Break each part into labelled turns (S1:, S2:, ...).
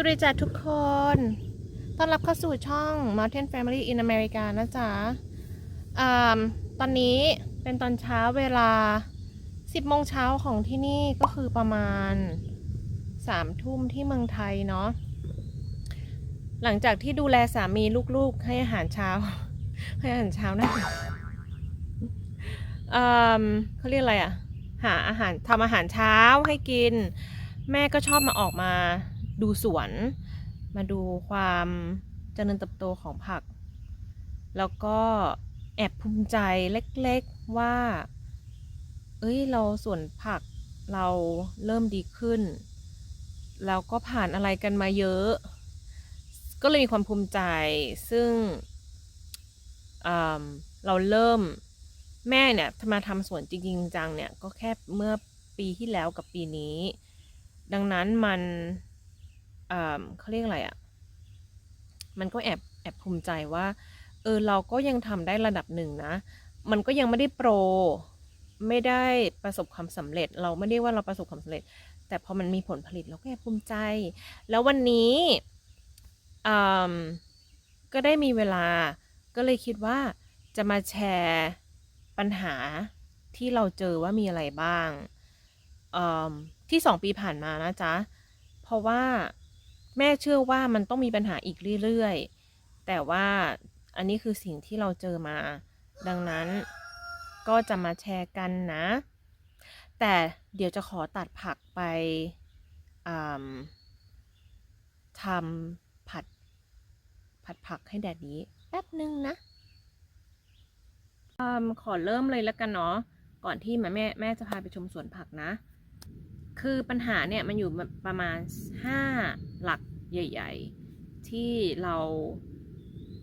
S1: สวัสดีจ้ะทุกคน ต้อนรับเข้าสู่ช่อง Mountain Family in America นะจ๊ะอ่าตอนนี้เป็นตอนเช้าเวลา 10โมงเช้าของที่นี่ก็คือประมาณ 3 ทุ่มที่เมืองไทยเนาะ หลังจากที่ดูแลสามีลูกๆ ให้อาหารเช้า ให้อาหารเช้านะอืมเขาเรียกอะไรอะหาอาหารทำอาหารเช้าให้กิน แม่ก็ชอบมาออกมา ดูสวน มาดูความเจริญเติบโตของผัก แล้วก็แอบภูมิใจเล็กๆว่า เอ้ยเราสวนผักเราเริ่มดีขึ้น แล้วก็ผ่านอะไรกันมาเยอะ ก็เลยมีความภูมิใจซึ่งอืมเราเริ่มแม่เนี่ยมาทำสวนจริงจังเนี่ยก็แค่เมื่อปีที่แล้วกับปีนี้ ดังนั้นมัน เขาเรียกอะไรอะ่ะ มันก็แอบแอบภูมิใจว่า เออเราก็ยังทำได้ระดับหนึ่งนะ มันก็ยังไม่ได้โปร ไม่ได้ประสบความสำเร็จ เราไม่ได้ว่าเราประสบความสำเร็จ แต่พอมันมีผลผลิตเราก็แอบภูมิใจ แล้ววันนี้ก็ได้มีเวลา ก็เลยคิดว่าจะมาแชร์ปัญหาที่เราเจอว่ามีอะไรบ้างที่สองปีผ่านมานะจ๊ะ เพราะว่า แม่เชื่อว่ามันต้องมีปัญหาอีกเรื่อยๆ แต่ว่าอันนี้คือสิ่งที่เราเจอมา ดังนั้นก็จะมาแชร์กันนะ แต่เดี๋ยวจะขอตัดผักไปทำผัด ผัดผักให้แดดนี้แป๊บนึงนะอขอเริ่มเลยแล้วกันเนาะ ก่อนที่แม่แม่จะพาไปชมสวนผักนะ คือปัญหาเนี่ยมันอยู่ประมาณ 5 หลักใหญ่ ๆ ที่เรา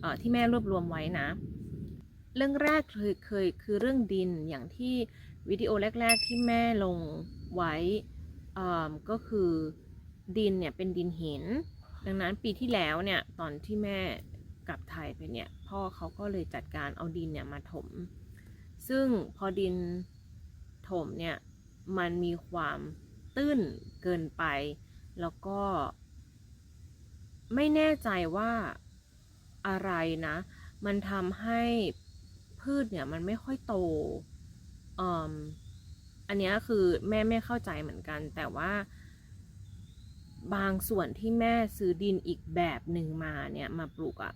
S1: เที่แม่รวบรวมไว้นะ เรื่องแรกเคยเคยคือเรื่องดินอย่างที่วิดีโอแรก ๆ ที่แม่ลงไว้อ่อก็คือดินเนี่ยเป็นดินหิน ดังนั้นปีที่แล้วเนี่ยตอนที่แม่กลับไทยไปเนี่ยพ่อเขาก็เลยจัดการเอาดินเนี่ยมาถม ซึ่งพอดินถมเนี่ยมันมีความ ตื้นเกินไป แล้วก็ ไม่แน่ใจว่าอะไรนะ มันทำให้พืชเนี่ยมันไม่ค่อยโตอืมอันนี้คือแม่ไม่เข้าใจเหมือนกัน แต่ว่า บางส่วนที่แม่ซื้อดินอีกแบบหนึ่งมาเนี่ยมาปลูกอะ่ะ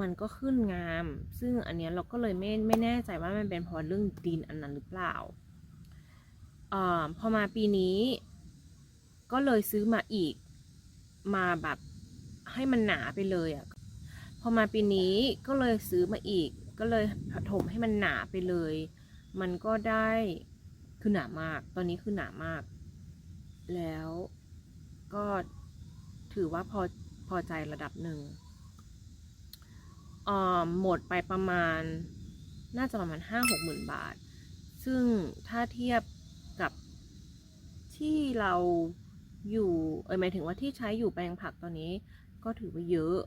S1: มันก็ขึ้นงาม ซึ่งอันเนี้ยเราก็เลยไม่ไม่แน่ใจว่ามันเป็นเพราะเรื่องดินอันนั้นหรือเปล่าอ่าพอมาปีนี้ ก็เลยซื้อมาอีกมาแบบให้มันหนาไปเลยอะ่ะพอมาปีนี้ก็เลยซื้อมาอีก ก็เลยถมให้มันหนาไปเลย มันก็ได้คือหนามาก ตอนนี้คือหนามาก แล้วก็ถือว่าพอพอใจระดับหนึ่งอ่าหมดไปประมาณน่าจะประมาณห้าหกหมื่นบาท ซึ่งถ้าเทียบกับที่เรา อยู่เออหมายถึงว่าที่ใช้อยู่แปลงผักตอนนี้ ก็ถือว่าเยอะ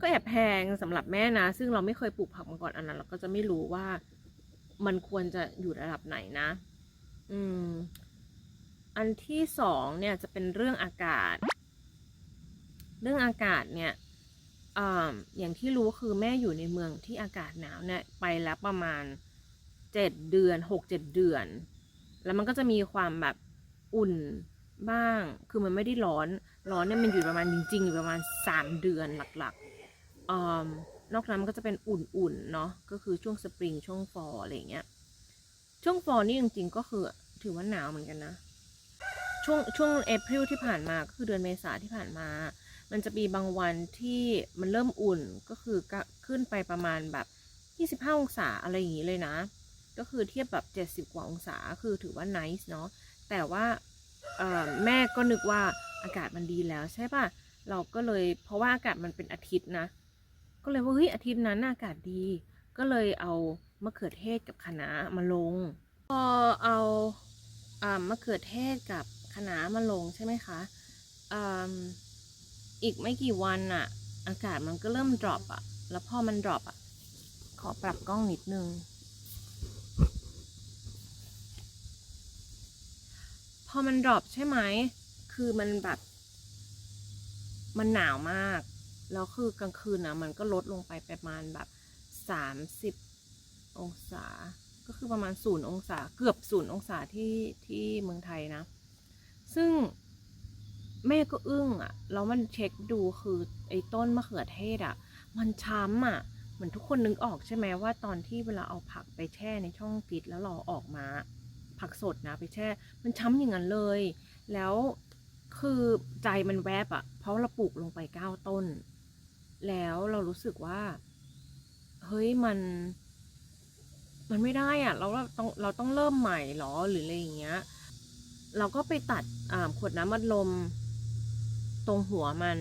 S1: ก็แอบแพงสำหรับแม่นะ ซึ่งเราไม่เคยปลูกผักมาก่อนอันนั้น เราก็จะไม่รู้ว่ามันควรจะอยู่ระดับไหนนะ อืม อันที่สองเนี่ยจะเป็นเรื่องอากาศ เรื่องอากาศเนี่ยออย่างที่รู้คือแม่อยู่ในเมืองที่อากาศหนาวเนี่ยไปแล้วประมาณเจ็ดเดือนหกเจ็ดเดือน แล้วมันก็จะมีความแบบ อุ่นบ้าง คือมันไม่ได้ร้อน ร้อนเนี่ยมันอยู่ประมาณจริงๆอยู่ประมาณสามเดือนหลักๆออนอกนั้นมันก็จะเป็นอุ่นๆเนาะ ก็คือช่วงสปริงช่วงฟอร์อะไรเงี้ย ช่วงฟอร์นี่จริงๆก็คือถือว่าหนาวเหมือนกันนะ ช่วงช่วงเอพริลที่ผ่านมาก็คือเดือนเมษาที่ผ่านมา มันจะมีบางวันที่มันเริ่มอุ่นก็คือขึ้นไปประมาณแบบ25องศาอะไรอย่างนี้เลยนะ ก็คือเทียบแบบ70 กว่าองศาคือถือว่า nice เนาะ แต่ว่าแม่ก็นึกว่าอากาศมันดีแล้วใช่ป่ะ เราก็เลยเพราะว่าอากาศมันเป็นอาทิตย์นะ ก็เลยว่าเฮ้ยอาทิตย์นั้นอากาศดี ก็เลยเอามะเขือเทศกับคะน้ามาลง พอเอามะเขือเทศกับคะน้ามาลงใช่ไหมคะออีกไม่กี่วันอะอากาศมันก็เริ่มดรอปอะแล้วพอมันดรอปอะขอปรับกล้องนิดนึง พอมันดรอปใช่ไหม คือมันแบบ มันหนาวมาก แล้วคือกลางคืนนะมันก็ลดลงไปประมาณแบบสามสิบองศา ก็คือประมาณศูนย์องศา เกือบศูนย์องศาที่ที่เมืองไทยนะ ซึ่งแม่ก็อึ้งอะ่ะ แล้วมันเช็คดูคือไอ้ต้นมะเขือเทศอะ่ะ มันช้ำอะ เหมือนทุกคนนึกออกใช่ไหมว่าตอนที่เวลาเอาผักไปแช่ในช่องฟิตแล้วเราออกมา ผักสดนะไปแช่ มันช้ำอย่างนั้นเลย แล้วคือใจมันแวบอะ่ะเพราะเราปลูกลงไปเก้าต้น แล้วเรารู้สึกว่า เฮ้ยมัน มันไม่ได้อะเราเราต้องเราต้องเริ่มใหม่หรอหรืออะไรอย่างเงี้ย เราก็ไปตัดขวดน้ำมัดลม ตรงหัวมัน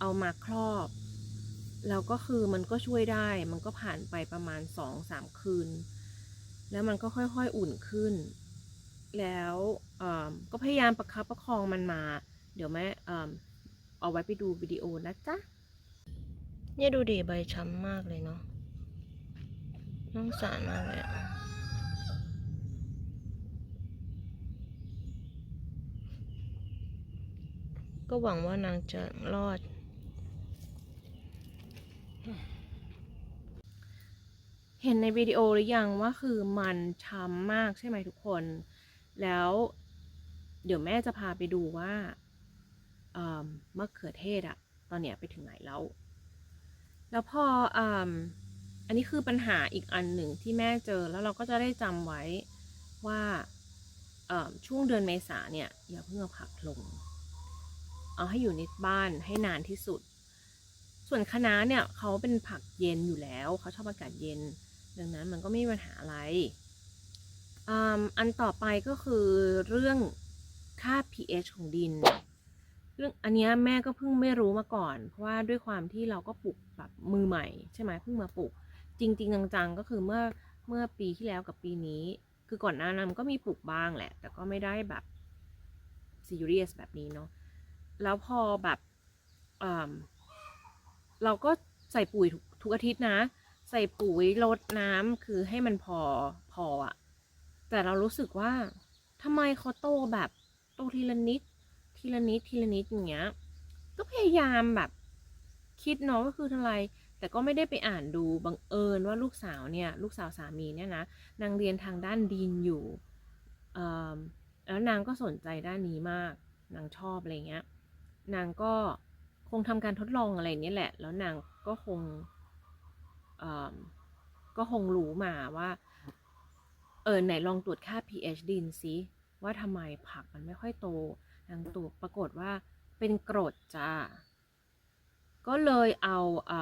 S1: เอามาครอบแล้วก็คือมันก็ช่วยได้ มันก็ผ่านไปประมาณสองสามคืน แล้วมันก็ค่อยๆอุ่นขึ้น แล้วก็พยายามประคับประคองมันมา เดี๋ยวแม่เอาไว้ไปดูวิดีโอนะจ๊ะ เนี่ยดูดีใบช้ำมากเลยเนาะน้องสารมากเลยอะก็หวังว่านางจะรอด เห็นในวิดีโอหรือยังว่าคือมันช้ำมากใช่ไหมทุกคน แล้วเดี๋ยวแม่จะพาไปดูว่าเอิ่มะเขือเทศอะตอนเนี้ยไปถึงไหนแล้ว แล้วพอออันนี้คือปัญหาอีกอันหนึ่งที่แม่เจอแล้วเราก็จะได้จำไว้ว่าช่วงเดือนเมษาเนี่ยอย่าเพิ่งเอาผักลง เอาให้อยู่ในบ้านให้นานที่สุด ส่วนคะน้าเนี่ยเขาเป็นผักเย็นอยู่แล้วเขาชอบอากาศเย็น ดังนั้นมันก็ไม่มีปัญหาอะไรอ,อันต่อไปก็คือเรื่องค่า pH ของดิน เรื่องอันนี้แม่ก็เพิ่งไม่รู้มาก่อน เพราะว่าด้วยความที่เราก็ปลูกแบบมือใหม่ใช่ไหมเพิ่งมาปลูก จริง ๆ จังๆก็คือเมื่อเมื่อปีที่แล้วกับปีนี้ คือก่อนหน้านั้นก็มีปลูกบ้างแหละ แต่ก็ไม่ได้แบบ serious แบบนี้เนาะแล้วพอแบบอ่าเราก็ใส่ปุ๋ยทุกอาทิตย์นะ ใส่ปุ๋ยรดน้ำคือให้มันพอพออะแต่เรารู้สึกว่าทำไมเขาโตแบบโตทีละนิด ทีละนิด ทีละนิดอย่างเงี้ย ก็พยายามแบบคิดเนาะก็คืออะไร แต่ก็ไม่ได้ไปอ่านดูบังเอิญว่าลูกสาวเนี่ย ลูกสาวสามีเนี่ยนะนางเรียนทางด้านดินอยู่แล้วนางก็สนใจด้านนี้มาก นางชอบอะไรเงี้ย นางก็คงทำการทดลองอะไรเนี้ยแหละ แล้วนางก็คง ก็คงรู้มาว่า เออไหนลองตรวจค่า pH ดินซิว่าทำไมผักมันไม่ค่อยโตนางตรวปรากฏว่าเป็นกรดจ้า ก็เลยเอาอ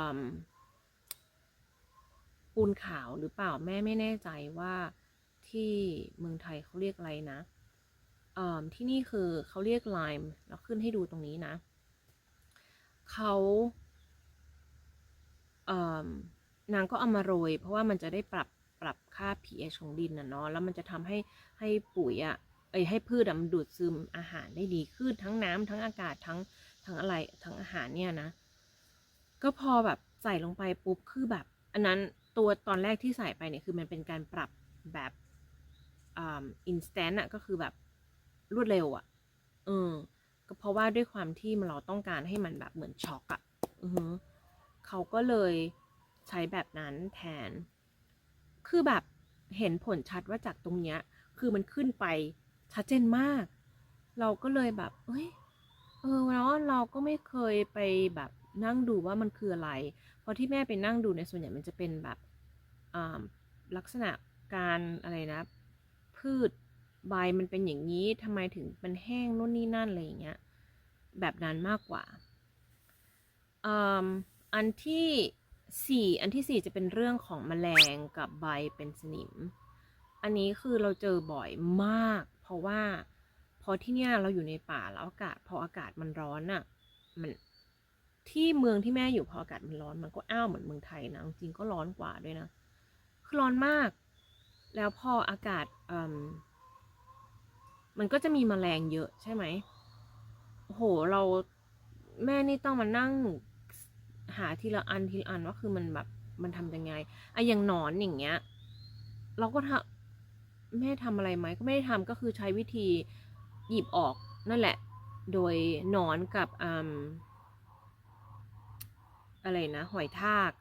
S1: ปูนขาวหรือเปล่าแม่ไม่แน่ใจว่าที่เมืองไทยเขาเรียกอะไรนะที่นี่คือเขาเรียกไลม์แล้วขึ้นให้ดูตรงนี้นะ เขา นางก็เอามาโรย เพราะว่ามันจะได้ปรับปรับค่า pH ของดินนะเนาะแล้วมันจะทำให้ให้ปุ๋ยอะ่ะเอ้ให้พืชมันดูดซึมอาหารได้ดีขึ้นทั้งน้ำทั้งอากาศทั้งทั้งอะไรทั้งอาหารเนี่ยนะ ก็พอแบบใส่ลงไปปุ๊บคือแบบ อันนั้นตัวตอนแรกที่ใส่ไปเนี่ยคือมันเป็นการปรับแบบอ่าอินสแตนต์อะก็คือแบบรวดเร็วอะเออ ก็เพราะว่าด้วยความที่มันเราต้องการให้มันแบบเหมือนช็อกอะอือเขาก็เลย ใช้แบบนั้นแทน คือแบบเห็นผลชัดว่าจากตรงเนี้ย คือมันขึ้นไปชัดเจนมาก เราก็เลยแบบ เอ้ย เออแล้วเราก็ไม่เคยไปแบบนั่งดูว่ามันคืออะไร เพราะที่แม่ไปนั่งดูในส่วนใหญ่มันจะเป็นแบบลักษณะการอะไรนะ พืชใบมันเป็นอย่างนี้ทำไมถึงมันแห้งนู่นนี่นั่นอะไรอย่างเงี้ย แบบนั้นมากกว่าออันที่ สี่อันที่สี่จะเป็นเรื่องของแมลงกับใบเป็นสนิม อันนี้คือเราเจอบ่อยมาก เพราะว่าพอที่เนี่ยเราอยู่ในป่าแล้วอากาศ พออากาศมันร้อนอะ่ะมันที่เมืองที่แม่อยู่พออากาศมันร้อนมันก็อ้าวเหมือนเมืองไทยนะจริงก็ร้อนกว่าด้วยนะคือร้อนมาก แล้วพออากาศมมันก็จะมีแมลงเยอะใช่ไหมโหเราแม่นี่ต้องมานั่ง หาทีละอันทีละอันว่าคือมันแบบมันทำยังไงไอะอย่างหนอนอย่างเงี้ย เราก็ทำแม่ทำอะไรไหมก็ไม่ได้ทำก็คือใช้วิธีหยิบออกนั่นแหละ โดยหนอนกับอืมอะไรนะ หอยทาก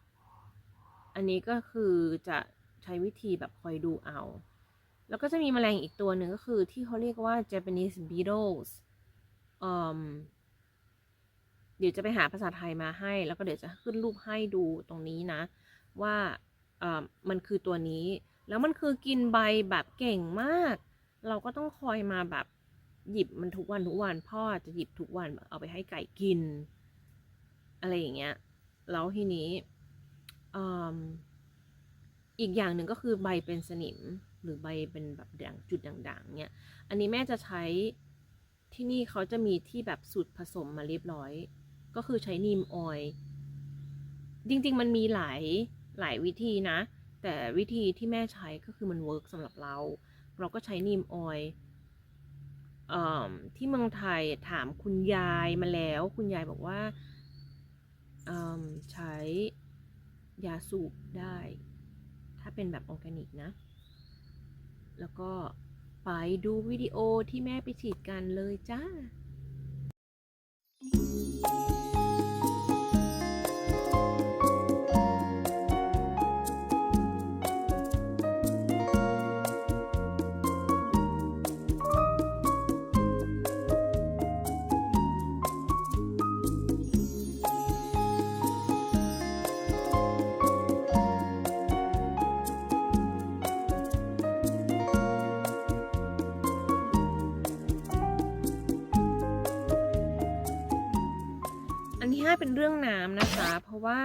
S1: อันนี้ก็คือจะใช้วิธีแบบคอยดูเอา แล้วก็จะมีแมลงอีกตัวหนึ่งก็คือที่เขาเรียกว่า Japanese beetles อืม ดี๋ยวจะไปหาภาษาไทยมาให้ แล้วก็เดี๋ยวจะขึ้นรูปให้ดูตรงนี้นะ ว่าเอ่อมันคือตัวนี้ แล้วมันคือกินใบแบบเก่งมาก เราก็ต้องคอยมาแบบหยิบมันทุกวันทุกวันพ่อจะหยิบทุกวันเอาไปให้ไก่กิน อะไรอย่างเงี้ยแล้วทีนี้อ,อีกอย่างหนึ่งก็คือใบเป็นสนิมหรือใบเป็นแบบด่างจุดด่างๆเนี่ย อันนี้แม่จะใช้ที่นี่เขาจะมีที่แบบสูตรผสมมาเรียบร้อย ก็คือใช้นีมออยล์จริง ๆ มันมีหลายหลายวิธีนะ แต่วิธีที่แม่ใช้ก็คือมันเวิร์กสำหรับเรา เราก็ใช้นีมออยล์ที่เมืองไทยถามคุณยายมาแล้ว คุณยายบอกว่าใช้ยาสูบได้ ถ้าเป็นแบบออร์แกนิกนะ แล้วก็ไปดูวิดีโอที่แม่ไปฉีดกันเลยจ้าอัน เป็นเรื่องน้ำนะคะ เพราะว่า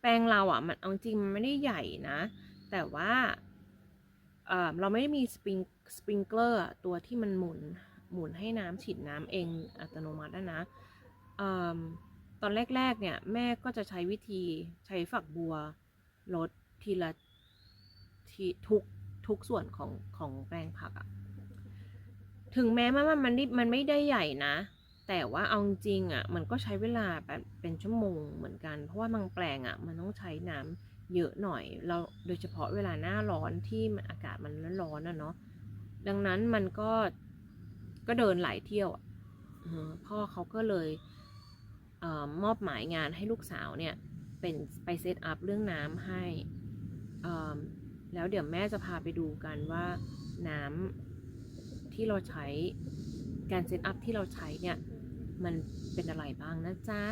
S1: แปลงเราอะ มันเอาจริงมันไม่ได้ใหญ่นะ แต่ว่าเเราไม่ได้มีสปริงสปริงเกอร์ตัวที่มันหมุนหมุนให้น้ำฉีดน้ำเองอัตโนมัตินะอตอนแรก ๆ เนี่ย แม่ก็จะใช้วิธีใช้ฝักบัวลดทีละทีทุกทุกส่วนของของแปลงผักอะถึงแม้ว่ามันมันไม่มันไม่ได้ใหญ่นะ แต่ว่าเอาจริงอะมันก็ใช้เวลาเป็นชั่วโมงเหมือนกัน เพราะว่าบางแปลงอะมันต้องใช้น้ำเยอะหน่อย เราโดยเฉพาะเวลาหน้าร้อนที่มันอากาศมันร้อนๆนะเนาะดังนั้นมันก็ก็เดินหลายเที่ยวพ่อเขาก็เลยเออมอบหมายงานให้ลูกสาวเนี่ยเป็นไปเซตอัพเรื่องน้ำให้แล้วเดี๋ยวแม่จะพาไปดูกันว่าน้ำที่เราใช้การเซตอัพที่เราใช้เนี่ย มันเป็นอะไรบ้างนะจ๊ะ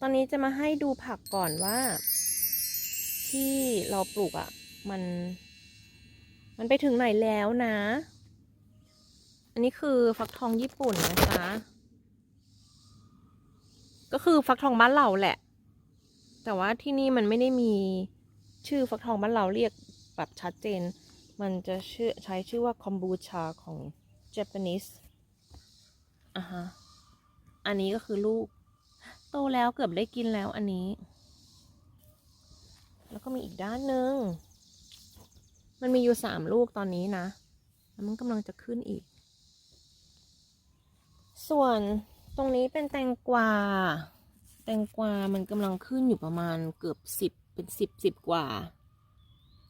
S1: ตอนนี้จะมาให้ดูผักก่อนว่า ที่เราปลูกอะ่ะ มัน มันไปถึงไหนแล้วนะ อันนี้คือฟักทองญี่ปุ่นนะจ๊ะก็คือฟักทองบ้านเราแหละ แต่ว่าที่นี่มันไม่ได้มีชื่อฟักทองบ้านเราเรียกแบบชัดเจน มันจะชื่อใช้ชื่อว่าคอมบูชาของ Japanese อะฮะ อันนี้ก็คือลูก โตแล้วเกือบได้กินแล้วอันนี้ แล้วก็มีอีกด้านหนึ่ง มันมีอยู่สามลูกตอนนี้นะ แล้วมันกำลังจะขึ้นอีก ส่วนตรงนี้เป็นแตงกวา แตงกวา มันกำลังขึ้นอยู่ประมาณเกือบสิบเป็นสิบสิบกว่า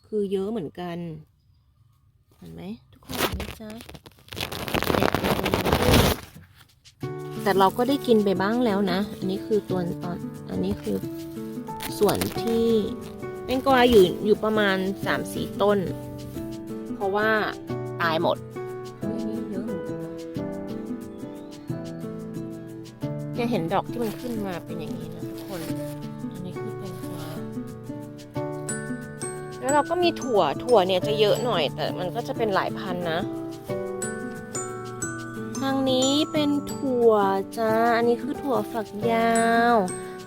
S1: คือเยอะเหมือนกัน เห็นไหมทุกคนเห็นไหมจ๊ะ แต่เราก็ได้กินไปบ้างแล้วนะ อันนี้คือตัวตอน อันนี้คือส่วนที่แตงกวาอยู่อยู่ประมาณสามสี่ต้น เพราะว่าตายหมดเนี่ยอะเห็นดอกที่มันขึ้นมาเป็นอย่างนี้นะทุกคน อันนี้คือแตงกวาแล้วเราก็มีถั่วถั่วเนี่ยจะเยอะหน่อย แต่มันก็จะเป็นหลายพันนะ ทางนี้เป็นถั่วจ้า อันนี้คือถั่วฝักยาว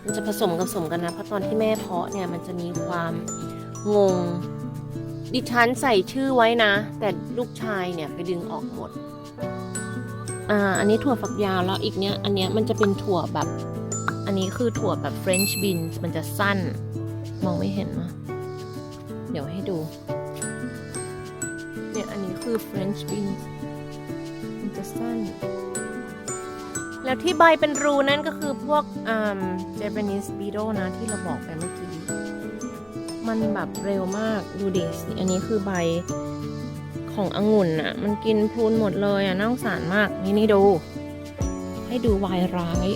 S1: มันจะผสมผสมกันนะ เพราะตอนที่แม่เพาะเนี่ยมันจะมีความงง ดิฉันใส่ชื่อไว้นะ แต่ลูกชายเนี่ยไปดึงออกหมด อ่า อันนี้ถั่วฝักยาวแล้วอีกเนี้ย อันเนี้ยมันจะเป็นถั่วแบบ อันนี้คือถั่วแบบ French beans มันจะสั้น มองไม่เห็นนะเดี๋ยวให้ดู เนี่ยอันนี้คือ French beans มัน จะสั้น แล้วที่ใบเป็นรูนั่นก็คือพวกอ่า Japanese beetle นะที่เราบอกไปเมื่อกี้ มันแบบเร็วมากดูดิอันนี้คือใบขององุ่นอะมันกินพลูนหมดเลยอะน่าสงสารมาก นี่นี่ดู ให้ดูวายร้าย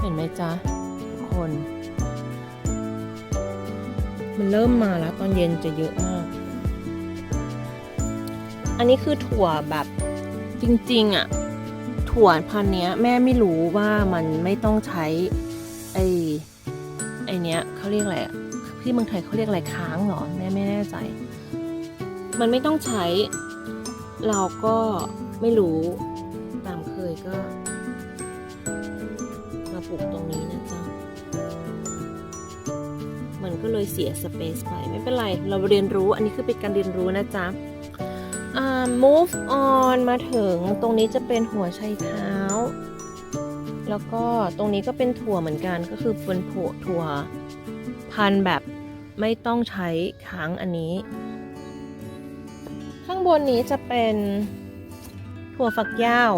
S1: เห็นไหมจ๊ะทุกคน มันเริ่มมาแล้วตอนเย็นจะเยอะมาก อันนี้คือถั่วแบบจริงๆอะ่ะ ถั่วพันเนี้ย แม่ไม่รู้ว่ามันไม่ต้องใช้ไอ้ไอเนี้ยเขาเรียกอะไรอะที่เมืองไทยเขาเรียกอะไรค้างเหรอแม่ไม่แน่ใจ มันไม่ต้องใช้ เราก็ไม่รู้ตามเคยก็ มาปลูกตรงนี้นะจ๊ะมันก็เลยเสียสเปซไปไม่เป็นไร เราเรียนรู้อันนี้คือเป็นการเรียนรู้นะจ๊ะ move on มาถึงตรงนี้จะเป็นหัวไชเท้า แล้วก็ตรงนี้ก็เป็นถั่วเหมือนกันก็คือเป็นถั่วถั่วพันแบบไม่ต้องใช้ค้างอันนี้ ข้างบนนี้จะเป็นถั่วฝักยาว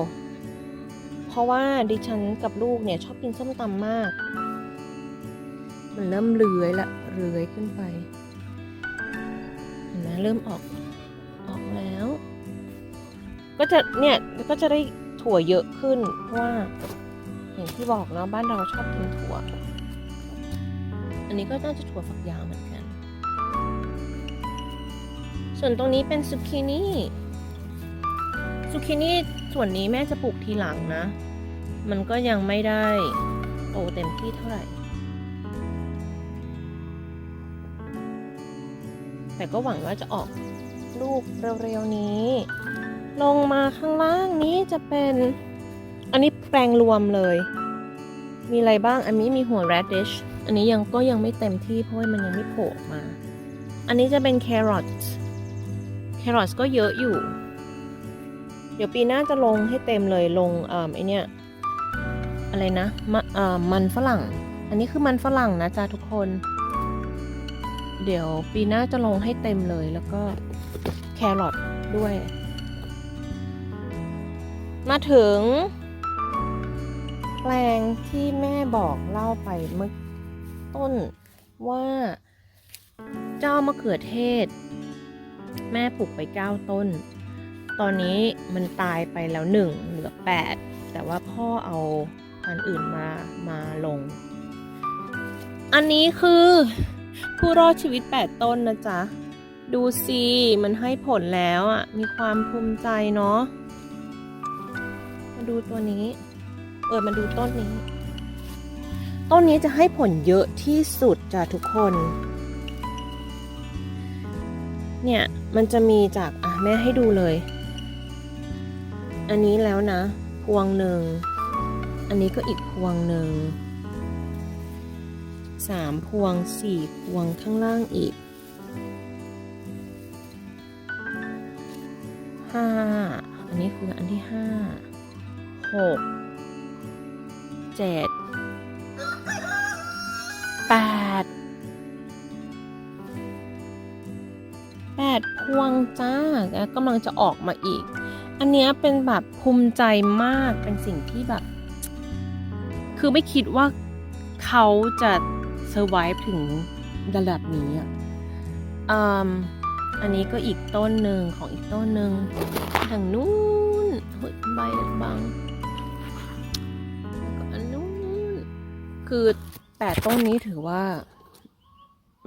S1: เพราะว่าดิฉันกับลูกเนี่ยชอบกินส้มตำมาก มันเริ่มเลื้อยละเลื้อยขึ้นไปเห็นไหมเริ่มออก ก็จะเนี่ยก็จะได้ถั่วเยอะขึ้น เพราะว่าอย่างที่บอกเนาะบ้านเราชอบกินถั่ว อันนี้ก็น่าจะถั่วฝักยาวเหมือนกัน ส่วนตรงนี้เป็นซุกินี่ซุกินี่ส่วนนี้แม่จะปลูกทีหลังนะ มันก็ยังไม่ได้โตเต็มที่เท่าไหร่แต่ก็หวังว่าจะออกลูกเร็วๆนี้ ลงมาข้างล่างนี้จะเป็น อันนี้แปลงรวมเลย มีอะไรบ้าง อันนี้มีหัว radish อันนี้ยังก็ยังไม่เต็มที่เพราะว่ามันยังไม่โผล่มา อันนี้จะเป็น carrots carrots ก็เยอะอยู่ เดี๋ยวปีหน้าจะลงให้เต็มเลยลงเอ่อไอเนี้ยอะไรนะมะเอ่อมันฝรั่ง อันนี้คือมันฝรั่งนะจ๊ะทุกคน เดี๋ยวปีหน้าจะลงให้เต็มเลยแล้วก็แครอทด้วย มาถึง แปลงที่แม่บอกเล่าไปเมื่อต้นว่าเจ้ามะเขือเทศ แม่ปลูกไปเก้าต้น ตอนนี้มันตายไปแล้วหนึ่งเหลือแปดแต่ว่าพ่อเอาพันอื่นมามาลง อันนี้คือผู้รอดชีวิต 8 ต้นนะจ๊ะ ดูสิ มันให้ผลแล้วอะ มีความภูมิใจเนาะ มาดูตัวนี้ เออมาดูต้นนี้ ต้นนี้จะให้ผลเยอะที่สุดจ้ะทุกคน เนี่ย มันจะมีจากอะแม่ให้ดูเลย อันนี้แล้วนะ พวงหนึ่ง อันนี้ก็อีกพวงหนึ่งสามพวงสี่พวงข้างล่างอีกห้าอันนี้คืออันที่ห้า หกเจ็ดแปดแปดพวงจ้าแล้วกำลังจะออกมาอีก อันนี้เป็นแบบภูมิใจมากเป็นสิ่งที่แบบ คือไม่คิดว่าเขาจะ survive ถึงระดับนี้อะอันนี้ก็อีกต้นหนึ่งของอีกต้นหนึ่งทางนู้นเฮ้ยใบบาง คือแปดต้นนี้ถือว่า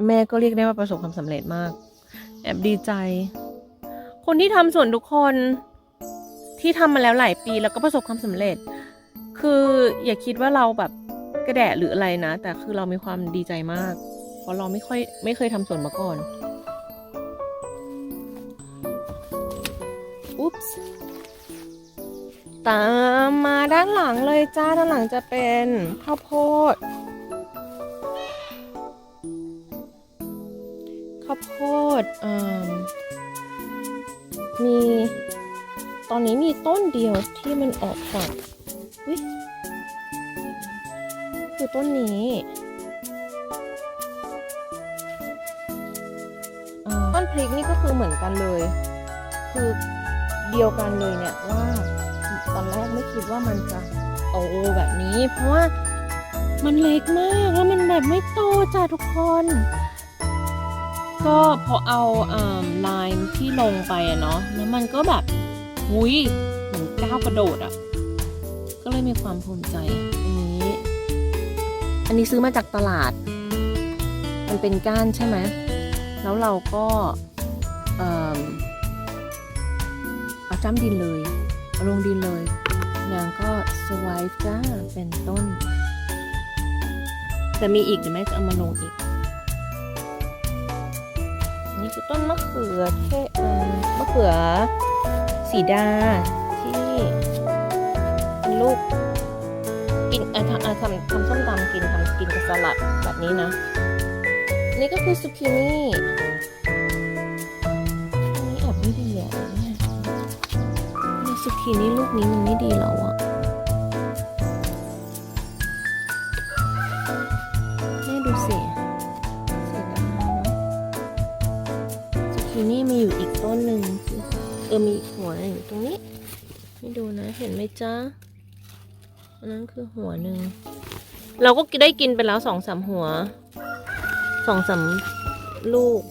S1: แม่ก็เรียกได้ว่าประสบความสำเร็จมาก แอบดีใจ คนที่ทำสวนทุกคนที่ทำมาแล้วหลายปีแล้วก็ประสบความสำเร็จ คืออย่าคิดว่าเราแบบกระแดะหรืออะไรนะ แต่คือเรามีความดีใจมาก เพราะเราไม่ค่อยไม่เคยทำสวนมาก่อนอุ๊ปส์ ตามมาด้านหลังเลยจ้าด้านหลังจะเป็นข้าวโพดข้าวโพดอ่ามีตอนนี้มีต้นเดียวที่มันออกฝักวิคือต้นนี้ต้นพริกนี่ก็คือเหมือนกันเลย คือเดียวกันเลยเนี่ยว่า ตอนแรกไม่คิดว่ามันจะโตแบบนี้ เพราะว่ามันเล็กมากแล้วมันแบบไม่โตจ้ะทุกคน ก็พอเอาลม์ที่ลงไปอะเนาะแล้วมันก็แบบหุยเหมือนก้าวกระโดดอะ่ะก็เลยมีความภูมิใจอันนี้ อันนี้ซื้อมาจากตลาด มันเป็นก้านใช่ไหมแล้วเราก็เอาจ้ำดินเลย ลงดินเลยนางก็สวายจ้าเป็นต้นแต่มีอีกเดี๋ยวแม่จะเอามาลงอีก นี่คือต้นมะเขือเทศมะเขือสีดาที่เป็นลูกกินอ่อทำทำทำส้มตำกินทำกินกับสลัดแบบนี้นะ นี่ก็คือซุกินี่ นี่ซุกินี่ลูกนี้มันไม่ดีแล้วอะแม่ดูสิเสียดายเนอะซุกินี่มีอยู่อีกต้นหนึ่งเออมีอีกหัวหนึ่งอยู่ตรงนี้ ไม่ดูนะเห็นไหมจ๊ะอันนั้นคือหัวหนึ่ง เราก็ได้กินไปแล้วสองสามหัวสองสามลูก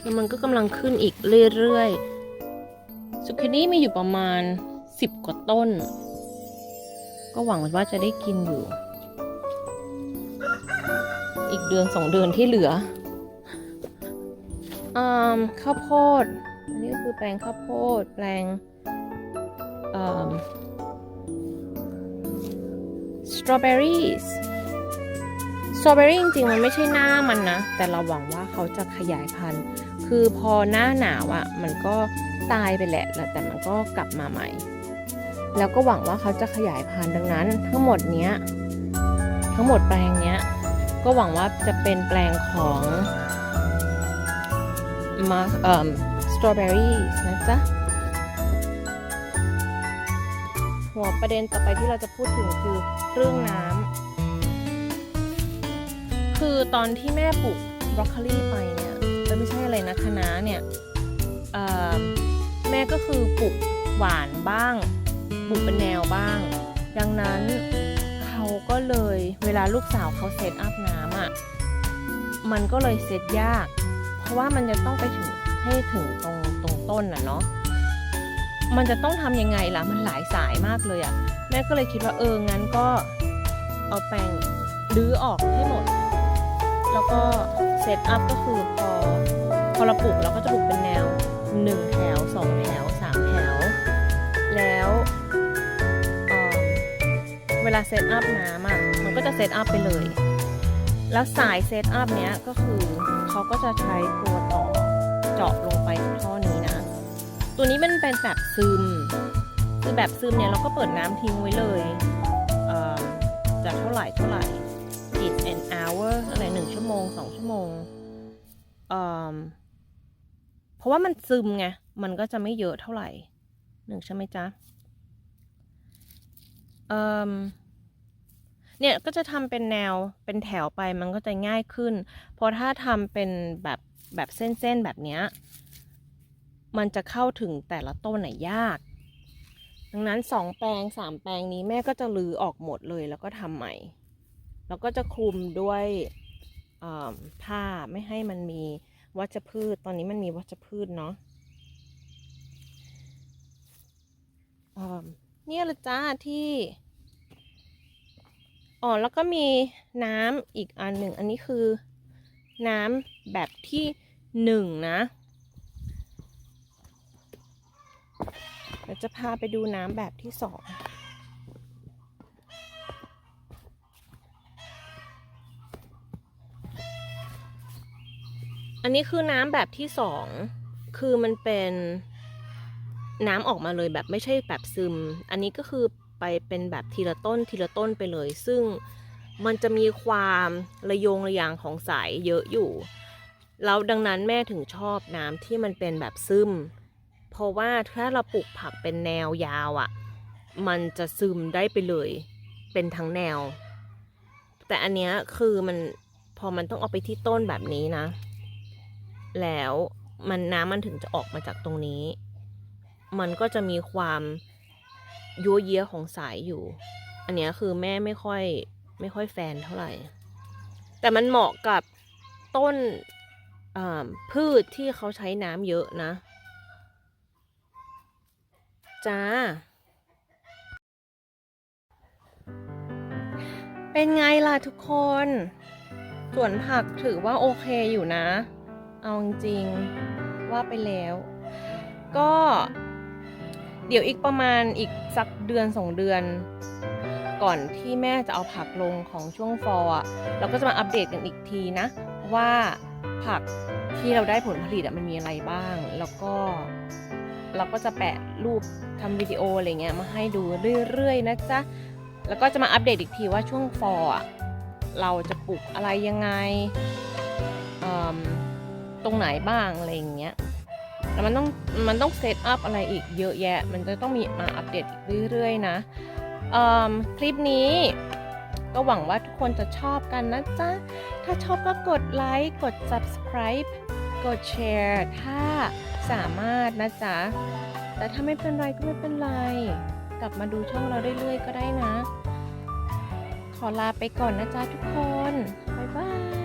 S1: แล้วมันก็กำลังขึ้นอีกเรื่อยๆ สุกินี่มีอยู่ประมาณสิบกว่าต้น ก็หวังว่าจะได้กินอยู่ อีกเดือนสองเดือนที่เหลืออ่าข้าวโพด อันนี้ก็คือแปลงข้าวโพด แปลงอ่าสตรอเบอรี่สตรอเบอรี่จริงๆ มันไม่ใช่หน้ามันนะ แต่เราหวังว่าเขาจะขยายพันธุ์ คือพอหน้าหนาวอะ่ะ มันก็ ตายไปแหละแต่มันก็กลับมาใหม่ แล้วก็หวังว่าเขาจะขยายพันธุ์ดังนั้น ทั้งหมดเนี้ยทั้งหมดแปลงเนี้ยก็หวังว่าจะเป็นแปลงของมาเอ่อสตรอเบอรี่นะจ๊ะหัวประเด็นต่อไปที่เราจะพูดถึงคือเรื่องน้ำคือตอนที่แม่ปลูกบรอกโคลีไปเนี่ยเอ้ยไม่ใช่อะไรนะคะน้าเนี่ย แม่ก็คือปลูกหวานบ้างปลูกเป็นแนวบ้าง ดังนั้นเขาก็เลยเวลาลูกสาวเขาเซตอัพน้ำอะ่ะมันก็เลยเซตยาก เพราะว่ามันจะต้องไปถึงให้ถึงตรงตรงต้นน่ะเนาะมันจะต้องทำยังไงล่ะมันหลายสายมากเลยอะ่ะแม่ก็เลยคิดว่าเอองั้นก็เอาแปรงรื้อออกให้หมด แล้วก็เซตอัพก็คือพอพอเราปลูกเราก็จะปลูกเป็น 1 แถว 2 แถว 3 แถว แล้วเออเวลาเซตอัพน้ำอะมันก็จะเซตอัพไปเลย แล้วสายเซตอัพเนี้ยก็คือเขาก็จะใช้ตัวต่อเจาะลงไปในท่อนี้นะ ตัวนี้มันเป็นแบบซึมคือแบบซึมเนี่ยเราก็เปิดน้ำทิ้งไว้เลยเจะเท่าไหร่เท่าไหร่ in an hour อะไรหนึ่งชั่วโมงสองชั่วโมง ราะว่ามันซึมไง มันก็จะไม่เยอะเท่าไหร่หนึ่งใช่ไหมจ๊ะเอ่อเนี่ยก็จะทำเป็นแนวเป็นแถวไปมันก็จะง่ายขึ้น เพราะถ้าทำเป็นแบบแบบเส้นๆแบบเนี้ย มันจะเข้าถึงแต่ละต้นไหนยาก ดังนั้นสองแปลงสามแปลงนี้แม่ก็จะลือออกหมดเลยแล้วก็ทำใหม่ แล้วก็จะคลุมด้วยผ้าไม่ให้มันมี วัชพืช ตอนนี้มันมีวัชพืชเนาะอ่าเนี่ยละจ้าที่อ๋อแล้วก็มีน้ำอีกอันหนึ่ง อันนี้คือน้ำแบบที่หนึ่งนะเดี๋ยวจะพาไปดูน้ำแบบที่สอง อันนี้คือน้ำแบบที่สองคือมันเป็นน้ำออกมาเลยแบบไม่ใช่แบบซึม อันนี้ก็คือไปเป็นแบบทีละต้นทีละต้นไปเลย ซึ่งมันจะมีความระยงระยางของสายเยอะอยู่ แล้วดังนั้นแม่ถึงชอบน้ำที่มันเป็นแบบซึม เพราะว่าถ้าเราปลูกผักเป็นแนวยาวอะ่ะ มันจะซึมได้ไปเลย เป็นทั้งแนว แต่อันเนี้ยคือมันพอมันต้องเอาไปที่ต้นแบบนี้นะ แล้วมันน้ำมันถึงจะออกมาจากตรงนี้ มันก็จะมีความยั่วเยี้ยของสายอยู่ อันนี้คือแม่ไม่ค่อยไม่ค่อยแฟนเท่าไหร่ แต่มันเหมาะกับต้นพืชที่เขาใช้น้ำเยอะนะ จ้า เป็นไงล่ะทุกคน สวนผักถือว่าโอเคอยู่นะ เอาจริงว่าไปแล้ว ก็เดี๋ยวอีกประมาณอีกสักเดือนสองเดือน ก่อนที่แม่จะเอาผักลงของช่วงฟอร์เราก็จะมาอัปเดตกันอีกทีนะ ว่าผักที่เราได้ผลผลิตมันมีอะไรบ้าง แล้วก็เราก็จะแปะรูปทำวิดีโออะไรเงี้ยมาให้ดูเรื่อยๆนะจ๊ะ แล้วก็จะมาอัปเดตอีกทีว่าช่วงฟอร์เราจะปลูกอะไรยังไงอืม ตรงไหนบ้างอะไรอย่างเงี้ยแล้วมันต้องมันต้องเซตอัพอะไรอีกเยอะแยะ มันจะต้องมีมาอัปเดตอีกเรื่อยๆนะคลิปนี้ก็หวังว่าทุกคนจะชอบกันนะจ๊ะ ถ้าชอบก็กดไลค์ กด subscribe กดแชร์ถ้าสามารถนะจ๊ะ แต่ถ้าไม่เป็นไรก็ไม่เป็นไร กลับมาดูช่องเราเรื่อยๆก็ได้นะ ขอลาไปก่อนนะจ๊ะทุกคน บ๊ายบาย